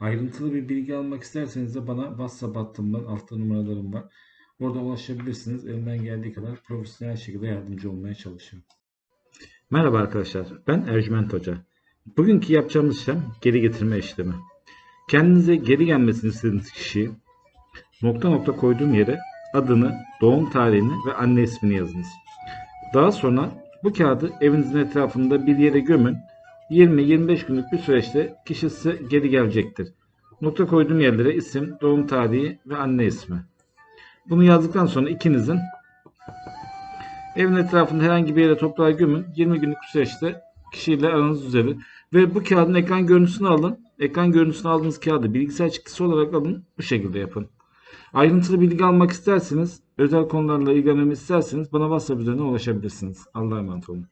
Ayrıntılı bir bilgi almak isterseniz de bana WhatsApp hattımdan altta numaralarım var. Orada ulaşabilirsiniz. Elimden geldiği kadar profesyonel şekilde yardımcı olmaya çalışıyorum. Merhaba arkadaşlar. Ben Ercüment Hoca. Bugünkü yapacağımız işlem geri getirme işlemi. Kendinize geri gelmesini istediğiniz kişiyi nokta nokta koyduğum yere adını, doğum tarihini ve anne ismini yazınız. Daha sonra bu kağıdı evinizin etrafında bir yere gömün. 20-25 günlük bir süreçte kişi size geri gelecektir. Nokta koyduğum yerlere isim, doğum tarihi ve anne ismi. Bunu yazdıktan sonra ikinizin evin etrafında herhangi bir yere toprağa gömün. 20 günlük bir süreçte kişiyle aranız düzelir. Ve bu kağıdın ekran görüntüsünü alın. Ekran görüntüsünü aldığınız kağıdı bilgisayar çıktısı olarak alın. Bu şekilde yapın. Ayrıntılı bilgi almak isterseniz, özel konularla ilgilenmemi isterseniz bana WhatsApp üzerinden ulaşabilirsiniz. Allah'a emanet olun.